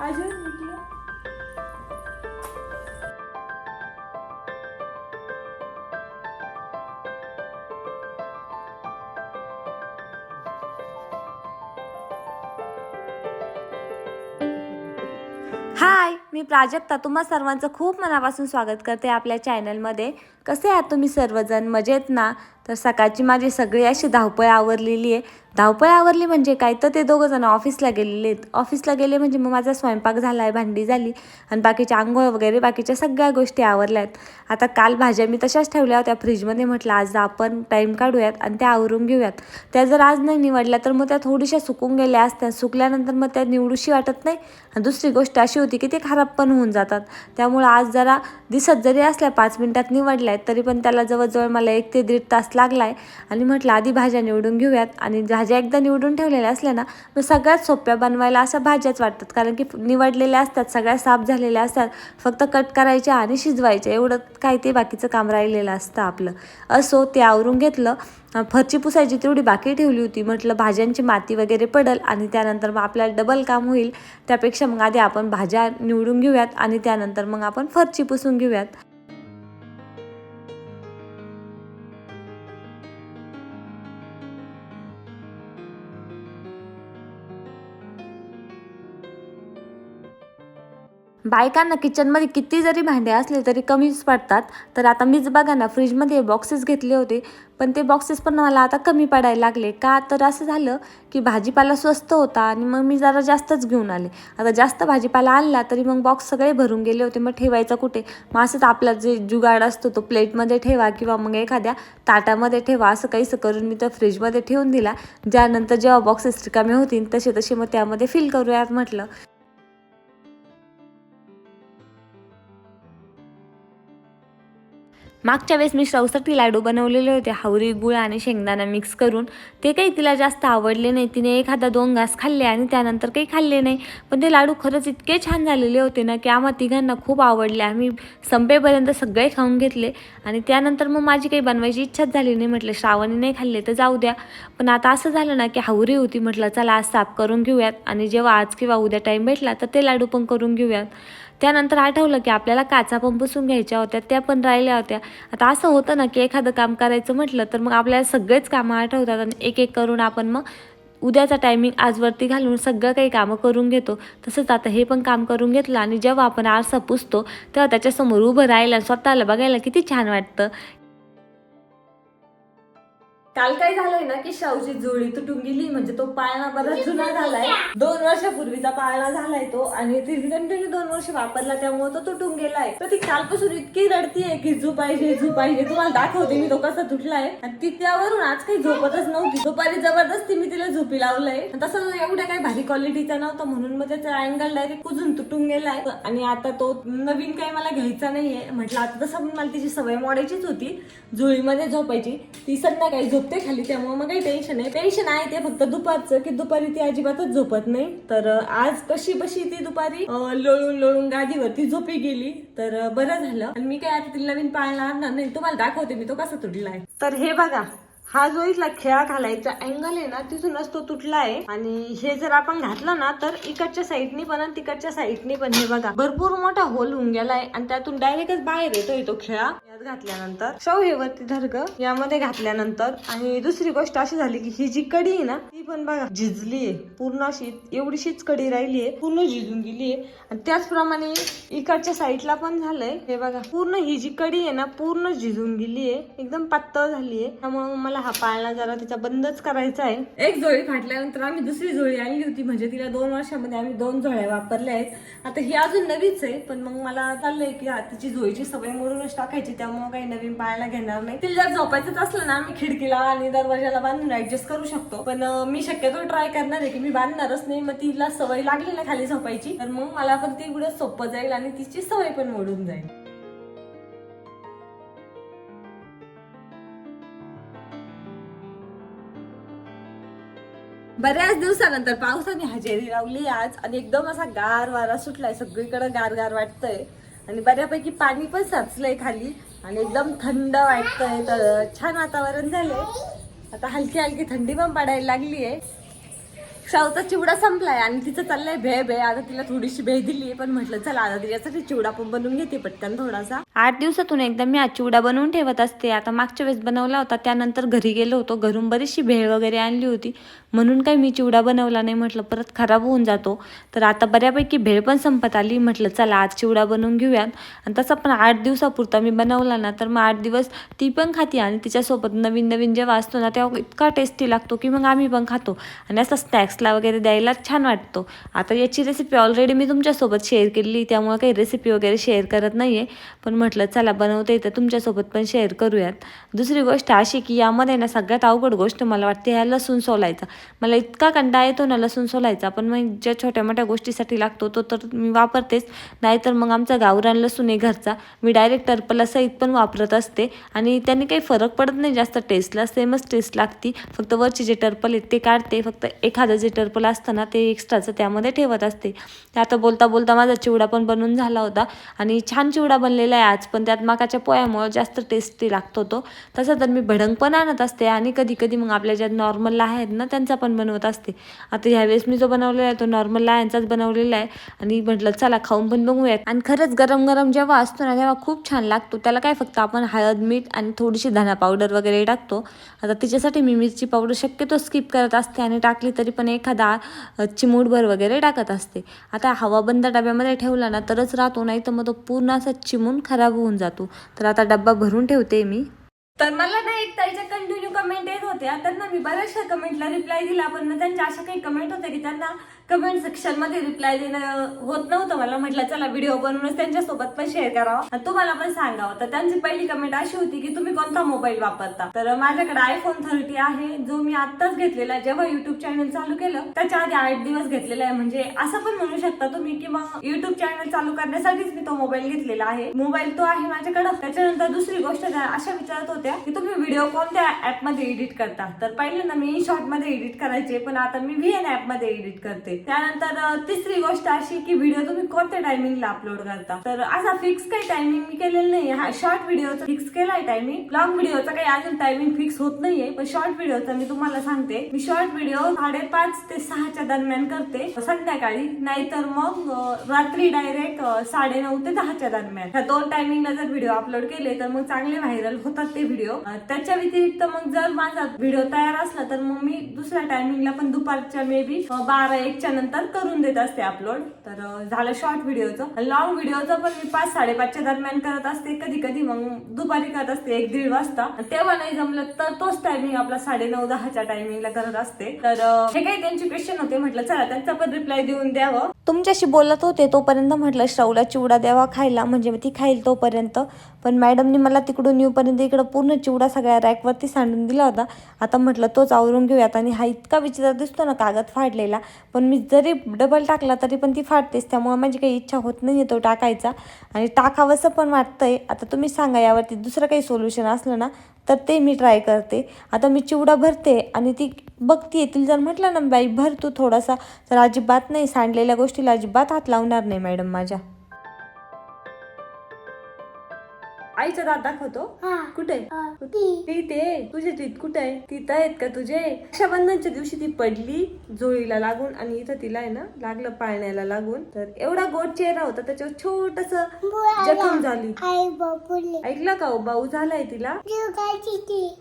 अजून म्हटलं हाय मी प्राजक्ता. तुम्हा सर्वांचं खूप मनापासून स्वागत करते आपल्या चॅनलमध्ये. कसे आहात तुम्ही सर्वजण? मजेत ना? तर सकाळची माझी सगळी अशी धावपळ आवरलेली आहे. धावपळ आवरली म्हणजे काय? तर ते दोघं जण ऑफिसला गेलेले आहेत. ऑफिसला गेले म्हणजे मग माझा स्वयंपाक झाला आहे भांडी झाली आणि बाकीच्या आंघोळ वगैरे बाकीच्या सगळ्या गोष्टी आवरल्या आहेत. आता काल भाज्या मी तशाच ठेवल्या होत्या. फ्रीजमध्ये म्हटलं आज आपण टाईम काढूयात आणि त्या आवरून घेऊयात. त्या जर आज नाही निवडल्या तर मग त्या थोड्याशा सुकून गेल्या असत्या. सुकल्यानंतर मग त्या निवडूशी वाटत नाही. आणि दुसरी गोष्ट अशी होती की ते खराब पण होऊन जातात. त्यामुळं आज जरा दिसत जरी असल्या पाच मिनटात निवडल्या आहेत तरी पण त्याला जवळजवळ मला एक ते दीड तास लागला आहे आणि म्हटलं आधी भाज्या निवडून घेऊयात आणि भाज्या भाज्या एकदा निवडून ठेवलेल्या असल्या ना मग सगळ्यात सोप्या बनवायला अशा भाज्याच वाटतात. कारण की निवडलेल्या असतात सगळ्या साफ झालेल्या असतात फक्त कट करायच्या आणि शिजवायच्या एवढं काय ते बाकीचं काम राहिलेलं असतं आपलं. असो ते आवरून घेतलं फरची पुसायची तेवढी बाकी ठेवली होती म्हटलं भाज्यांची माती वगैरे पडल आणि त्यानंतर मग आपल्याला डबल काम होईल त्यापेक्षा मग आधी आपण भाज्या निवडून घेऊयात आणि त्यानंतर मग आपण फरची पुसून घेऊयात. बायकांना किचनमध्ये किती जरी भांडे असले तरी कमीच पडतात. तर आता मीच बघा ना फ्रीजमध्ये बॉक्सेस घेतले होते. पण ते बॉक्सेस पण मला आता कमी पडायला लागले. का? तर असं झालं की भाजीपाला स्वस्त होता आणि मग मी जरा जास्तच घेऊन आले. आता जास्त भाजीपाला आणला तरी मग बॉक्स सगळे भरून गेले होते. मग ठेवायचा कुठे? मग असंच आपला जे जुगाड असतो तो प्लेटमध्ये ठेवा किंवा मग एखाद्या ताटामध्ये ठेवा. असं काहीसं करून मी तर फ्रीजमध्ये ठेवून दिला. ज्यानंतर जेव्हा बॉक्सेस रिकामे होतील तसे तसे मग त्यामध्ये फिल करूयात म्हटलं. मागच्या वेळेस मी चौसष्टी लाडू बनवलेले होते हावरी गुळ आणि शेंगदाणा मिक्स करून. ते काही तिला जास्त आवडले नाही. तिने एखादा दोन घास खाल्ले आणि त्यानंतर काही खाल्ले नाही. पण ते लाडू खरंच इतके छान झालेले होते ना की आम्हा तिघांना खूप आवडले. आम्ही संपेपर्यंत सगळे खाऊन घेतले. आणि त्यानंतर मग माझी काही बनवायची इच्छाच झाली नाही. म्हटलं श्रावणी नाही खाल्ले तर जाऊ द्या. पण आता असं झालं ना की हावरी होती म्हटलं चला आज साफ करून घेऊयात. आणि जेव्हा आज किंवा उद्या टाईम भेटला तर ते लाडू पण करून घेऊयात. त्यानंतर आठवलं की आपल्याला काचा पण पुसून घ्यायच्या होत्या त्या पण राहिल्या होत्या. आता असं होतं ना की एखादं काम करायचं म्हटलं तर मग आपल्याला सगळेच कामं आठवतात आणि एक एक करून आपण मग उद्याचा टायमिंग आजवरती घालून सगळं काही कामं करून घेतो. तसंच आता हे पण काम करून घेतलं आणि जेव्हा आपण आरसा पुसतो तेव्हा त्याच्यासमोर उभं राहिलं स्वतःला बघायला किती छान वाटतं. काल काय झालंय ना की शाहूची जोडी तुटून गेली म्हणजे तो पाळणा बराच जुना झालाय. दोन वर्षापूर्वीचा पाळणा झालाय तो आणि ती कंटिन्यू दोन वर्ष वापरला त्यामुळे तो तुटून गेलाय तर ती कालपासून इतकी रडतीये की झू पाहिजे झू पाहिजे. तुम्हाला दाखवते मी तो कसा तुटलाय. आणि ती त्यावरून आज काही झोपतच नव्हती. दुपारी जबरदस्ती मी तिला झोपी लावलंय. तसं एवढ्या काही भारी क्वालिटीचा नव्हता म्हणून मग त्याचा अँगल डायरेक्ट कुजून तुटून गेलाय आणि आता तो नवीन काही मला घ्यायचा नाहीये. म्हटलं आता तसं मला तिची सवय मोडायचीच होती. जुळीमध्ये झोपायची. ती संध्याकाळी झोपते खाली त्यामुळे मग काही टेन्शन नाही. टेन्शन आहे ते फक्त दुपारचं की दुपारी ती अजिबातच झोपत नाही. तर आज कशी बशी ती दुपारी? लोळून लोळून गादीवरती झोपी गेली. तर बरं झालं. आणि मी काय आता तिला नवीन पाळणार आणणार नाही तुम्हाला दाखवते मी तो कसा तुटलाय. तर हे बघा हा जो इथला खेळा घालायचा अँगल आहे ना तिथूनच तो तुटला आहे आणि हे जर आपण घातलं ना तर इकडच्या साईडनी पण आणि तिकडच्या साईडनी पण हे बघा भरपूर मोठा होल होऊन गेलाय आणि त्यातून डायरेक्टच बाहेर येतोय तो खेळा. यात घातल्यानंतर शव हे वरती धर्ग यामध्ये घातल्यानंतर आणि दुसरी गोष्ट अशी झाली की ही जी कडी आहे ना ती पण बघा झिजलीये पूर्ण अशी एवढीशीच कडी राहिलीये पूर्ण झिजून गेलीये आणि त्याचप्रमाणे इकडच्या साईडला पण झालंय. हे बघा पूर्ण ही जी कडी आहे ना पूर्ण झिजून गेलीये एकदम पातळ झालीये त्यामुळे मला हा पाळणा जरा तिचा बंदच करायचा आहे. एक जोळी फाटल्यानंतर आम्ही दुसरी जोळी आणली होती म्हणजे तिला दोन वर्षामध्ये आम्ही दोन जोळ्या वापरल्या आहेत. आता ही अजून नवीच आहे पण मग मला चाललंय की तिची जोळीची सवय मोडूनच टाकायची त्यामुळे काही नवीन पाळणा घेणार नाही. तिला जर झोपायचंच असलं ना आम्ही खिडकीला आणि दरवाजाला बांधून ऍडजस्ट करू शकतो. पण मी शक्यतो ट्राय करणार आहे की मी बांधणारच नाही मग तिला सवय लागली ना खाली झोपायची तर मग मला पण ती पुढे सोपं जाईल आणि तिची सवय पण मोडून जाईल. बऱ्याच दिवसानंतर पावसाने हजेरी लावली आज आणि एकदम असा गार वारा सुटलाय. सगळीकडे गार गार वाटतंय. आणि बऱ्यापैकी पाणी पण साचलंय खाली आणि एकदम थंड वाटतंय. तर छान वातावरण झालंय. आता हलकी हलकी थंडी पण पडायला लागली आहे. शावचा चिवडा संपलाय आणि तिचं चाललंय भे भे. आता तिला थोडीशी भे दिली पण म्हटलं चला आता तिच्यासाठी चिवडा पण बनवून घेते पटकन थोडासा. आठ दिवसातून एकदा मी आज चिवडा बनवून ठेवत असते. आता मागच्या वेळेस बनवला होता त्यानंतर घरी गेलो होतो. घरून बरीचशी भेळ वगैरे आणली होती. म्हणून काही मी चिवडा बनवला नाही म्हटलं परत खराब होऊन जातो. तर आता बऱ्यापैकी भेळ पण संपत आली. म्हटलं चला आज चिवडा बनवून घेऊयात. आणि तसा पण आठ दिवसापुरता मी बनवला ना तर मग आठ दिवस ती पण खाते आणि तिच्यासोबत नवीन नवीन जेव्हा असतो ना तेव्हा इतका टेस्टी लागतो की मग आम्ही पण खातो. आणि असं स्नॅक्सला वगैरे द्यायला छान वाटतो. आता याची रेसिपी ऑलरेडी मी तुमच्यासोबत शेअर केली त्यामुळे काही रेसिपी वगैरे शेअर करत नाही आहे पण म्हटलं चला बनवते तर तुमच्यासोबत पण शेअर करूयात. दुसरी गोष्ट अशी की यामध्ये ना सगळ्यात अवघड गोष्ट मला वाटते ह्या लसूण सोलायचा. मला इतका कंटा येतो ना लसूण सोलायचा पण मग ज्या छोट्या मोठ्या गोष्टीसाठी लागतो तो तर मी वापरतेच. नाहीतर मग आमचा गावरान लसूण आहे घरचा मी डायरेक्ट टर्पलासहित पण वापरत असते. आणि त्याने काही फरक पडत नाही जास्त टेस्टला सेमच टेस्ट लागती. फक्त वरचे जे टर्पल आहेत ते काढते. फक्त एखादं जे टर्पल असतं ना ते एक्स्ट्राचं त्यामध्ये ठेवत असते. आता बोलता बोलता माझा चिवडा पण बनून झाला होता. आणि छान चिवडा बनलेला आहे आज पण त्यात माकाच्या पोह्यामुळं जास्त टेस्टी लागतो तो. तसं तर मी भडंग पण आणत असते आणि कधी कधी मग आपल्या ज्या नॉर्मल लाह्या आहेत ना त्यांचा पण बनवत असते. आता ह्यावेळेस मी जो बनवलेला आहे तो नॉर्मल लाह्यांचाच बनवलेला आहे. आणि म्हटलं चला खाऊन पण बघूयात. आणि खरंच गरम गरम जेव्हा असतो ना तेव्हा खूप छान लागतो. त्याला काय फक्त आपण हळद मीठ आणि थोडीशी धना पावडर वगैरे टाकतो. आता तिच्यासाठी मी मिरची पावडर शक्यतो स्किप करत असते आणि टाकली तरी पण एखादा चिमूटभर वगैरे टाकत असते. आता हवा बंद डब्यामध्ये ठेवला ना तरच राहतो. नाही तर मग तो पूर्ण असा चिमून खराब खराब होऊन जातो. तर आता डब्बा भरून ठेवते मी. तर मला ना एक ताईच्या कंटिन्यू कमेंट येत होत्या त्यांना मी बऱ्याचशा कमेंटला रिप्लाय दिला पण मग त्यांच्या अशा काही कमेंट होत्या की त्यांना कमेंट सेक्शनमध्ये रिप्लाय देणं होत नव्हतं. मला म्हटलं चला व्हिडिओ बनवूनच त्यांच्यासोबत पण शेअर करावा. तुम्हाला पण सांगावं. तर त्यांची पहिली कमेंट अशी होती की तुम्ही कोणता मोबाईल वापरता? तर माझ्याकडे आयफोन थर्टी आहे. जो मी आत्ताच घेतलेला आहे. जेव्हा युट्यूब चॅनल चालू केलं त्याच्या आधी आठ दिवस घेतलेला आहे. म्हणजे असं पण म्हणू शकता तुम्ही की मग युट्यूब चॅनल चालू करण्यासाठीच मी तो मोबाईल घेतलेला आहे. मोबाईल तो आहे माझ्याकडं. त्याच्यानंतर दुसरी गोष्ट अशा विचारत होत्या की तुम्ही व्हिडिओ कोणत्या ऍपमध्ये एडिट करता? तर पहिल्यांदा मी शॉर्टमध्ये एडिट करायचे पण आता मी व्हीएन ऍपमध्ये एडिट करते. त्यानंतर तिसरी गोष्ट अशी की व्हिडिओ तुम्ही कोणत्या टायमिंगला अपलोड करता? तर असा फिक्स काही टायमिंग मी केलेलं नाही हा शॉर्ट व्हिडिओचा फिक्स केलाय टायमिंग लॉंग व्हिडिओचा काही अजून टायमिंग फिक्स होत नाहीये. पण शॉर्ट व्हिडिओचा मी तुम्हाला सांगते. मी शॉर्ट व्हिडिओ साडेपाच ते सहाच्या दरम्यान करते. संध्याकाळी. नाहीतर मग रात्री डायरेक्ट साडे नऊ ते दहाच्या दरम्यान. ह्या दोन टायमिंगला जर व्हिडिओ अपलोड केले तर मग चांगले व्हायरल होतात ते व्हिडिओ त्याच्या व्यतिरिक्त मग जर माझा व्हिडिओ तयार असला तर मग मी दुसऱ्या टायमिंगला पण दुपारच्या मे बी बारा नंतर करून देत असते अपलोड तर झालं शॉर्ट व्हिडिओचं लॉंग व्हिडिओचं पण मी पाच साडेपाचच्या दरम्यान करत असते. कधी कधी मग दुपारी करत असते एक दीड वाजता. तेव्हा नाही जमलं तर तोच टायमिंग आपला साडे नऊ दहाच्या टायमिंगला करत असते. तर हे काही त्यांचे क्वेश्चन होते. म्हटलं चला त्यांचा पण रिप्लाय देऊन द्यावं. तुमच्याशी बोलत होते तोपर्यंत म्हटलं श्रवला चिवडा द्यावा खायला. म्हणजे ती खाईल तोपर्यंत. पण मॅडमनी मला तिकडून येऊपर्यंत इकडं पूर्ण चिवडा सगळ्या रॅकवरती सांडून दिला होता. आता म्हटलं तोच आवरून घेऊयात. आणि हा इतका विचित्र दिसतो ना कागद फाडलेला. पण मी जरी डबल टाकला तरी पण ती फाटतेच. त्यामुळे माझी काही इच्छा होत नाही तो टाकायचा. आणि टाकावंसं पण वाटतं आहे आता तुम्ही सांगा यावरती दुसरं काही सोल्युशन असलं ना तर ते मी ट्राय करते. आता मी चिवडा भरते आणि ती बघते तिला जर म्हटलं ना बाई भर तू थोडासा. तर अजिबात नाही. सांडलेल्या गोष्टीला अजिबात हात लावणार नाही मॅडम माझ्या. आईचा दात दाखवतो. हा. कुठे ती तिथे तुझे तीत कुठे आहे? तिथं आहेत का तुझे? रक्षाबंधनच्या दिवशी ती पडली जोळीला लागून आणि इथं तिला आहे ना लागलं पाळण्याला लागून. तर एवढा गोड चेहरा होता त्याच्यावर छोटस जखम झाली. ऐकलं का हो? बाऊ झालाय तिला? ती.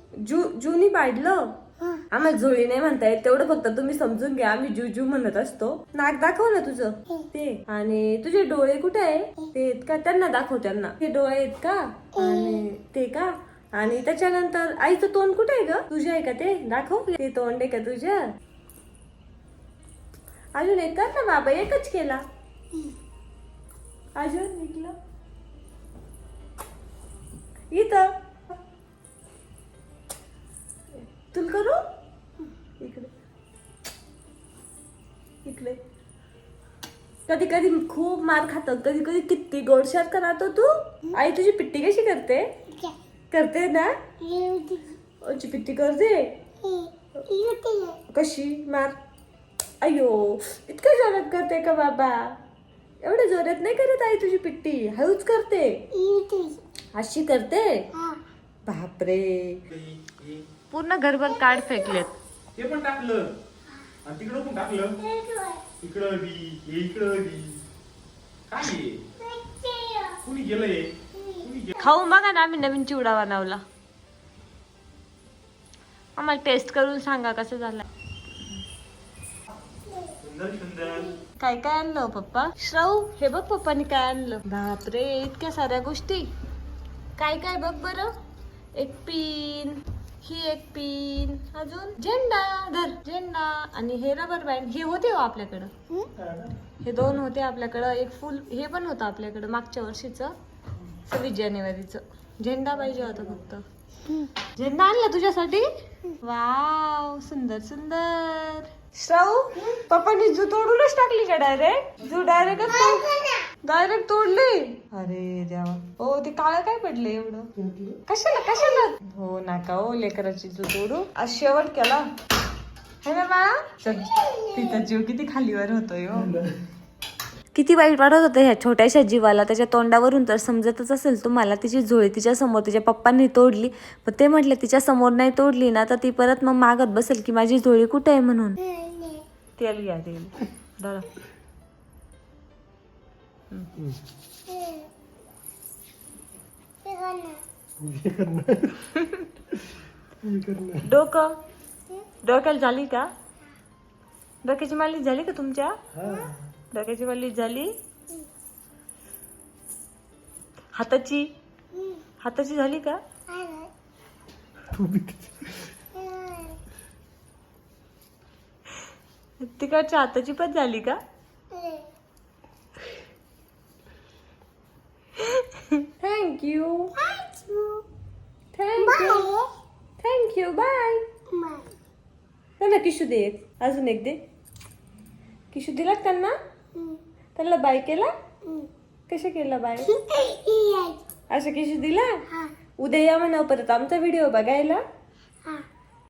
जूनी पाडलं? हा. आम्हाला जोळी नाही म्हणता येत तेवढं फक्त तुम्ही समजून घ्या आम्ही जू जू म्हणत असतो. नाक दाखव ना तुझं. ते. आणि तुझे डोळे कुठे आहे? ते आहेत का त्यांना दाखव त्यांना. ते डोळे आहेत का? आणि ते का? आणि त्याच्यानंतर आईचं तोंड कुठे आहे ग? तुझे आहे का ते? दाखव. ते तोंड आहे का तुझ्या? अजून एक कर ना बाबा एकच केला. अजून निघलं. इथं. तुला करू? इकडे. इकडे. कधी कधी खूप मार खात कधी कधी किती गोडशात का राहतो तू? आई तुझी पिट्टी कशी करते? करते ना? ओची पिट्टी करते? कशी? मार. अयो इतकं जोरात करते का बाबा? एवढं जोरात नाही करत आई तुझी पिट्टी. हळूच करते. अशी करते? बापरे. पूर्ण घरभर कार्ड फेकलेत. ते पण टाकलं. आणि तिकडं पण टाकलं. इकडं बी हे इकडं बी. काय? कुणी गेलंय? खाऊन बघा ना आम्ही नवीन चिवडा बनवला. आम्हाला टेस्ट करून सांगा कसं झालं सुंदर सुंदर. काय काय आणलं हो पप्पा? श्राऊ हे बघ पप्पानी काय आणलं. बापरे इतक्या साऱ्या गोष्टी. काय काय बघ बरं. एक पिन ही एक पिन अजून झेंडा धर झेंडा आणि हे रबर बँड हे होते हो आपल्याकडं. हे दोन होते आपल्याकडं. एक फुल हे पण होतं आपल्याकडं मागच्या वर्षीचं सव्वीस जानेवारीचं. झेंडा पाहिजे होता फक्त. झेंडा आणला तुझ्यासाठी? वाव सुंदर सुंदर. श्राऊ पप्पानी जू तोडूनच टाकली का डायरेक्ट जू डायरेक्ट डायरेक्ट तोडली. अरे देवा. हो ते काळ काय पडले एवढं? कशाला कशाला? हो नाका हो लेकराची जू तोडू. आज शेवट केला. है ना बाळा चल, तिचा जीव किती खालीवर होतोय हो. किती वाईट वाटत होतं ह्या छोट्याशा जीवाला. त्याच्या तोंडावरून तर समजतच असेल तुम्हाला. तिची झोळी तिच्या समोर तिच्या पप्पांनी तोडली. पण ते म्हटले तिच्या समोर नाही तोडली ना तर ती परत मग मागत बसेल की माझी झोळी कुठे आहे म्हणून? तेल घ्या तेल डोकं? डोक्याला झाली का? डोक्याची मालिश झाली का तुमच्या? डोक्याची मालिश झाली. हाताची? हाताची झाली का? तिकडच्या हाताची पण झाली का? थँक्यू थँक्यू थँक्यू बाय ना किशू दे अजून एक दे किशू दिला का त्यांना त्यांना बाय केला? कशा केला बाय? असं किशू दिला? उद्या या म्हणा परत आमचा व्हिडिओ बघायला.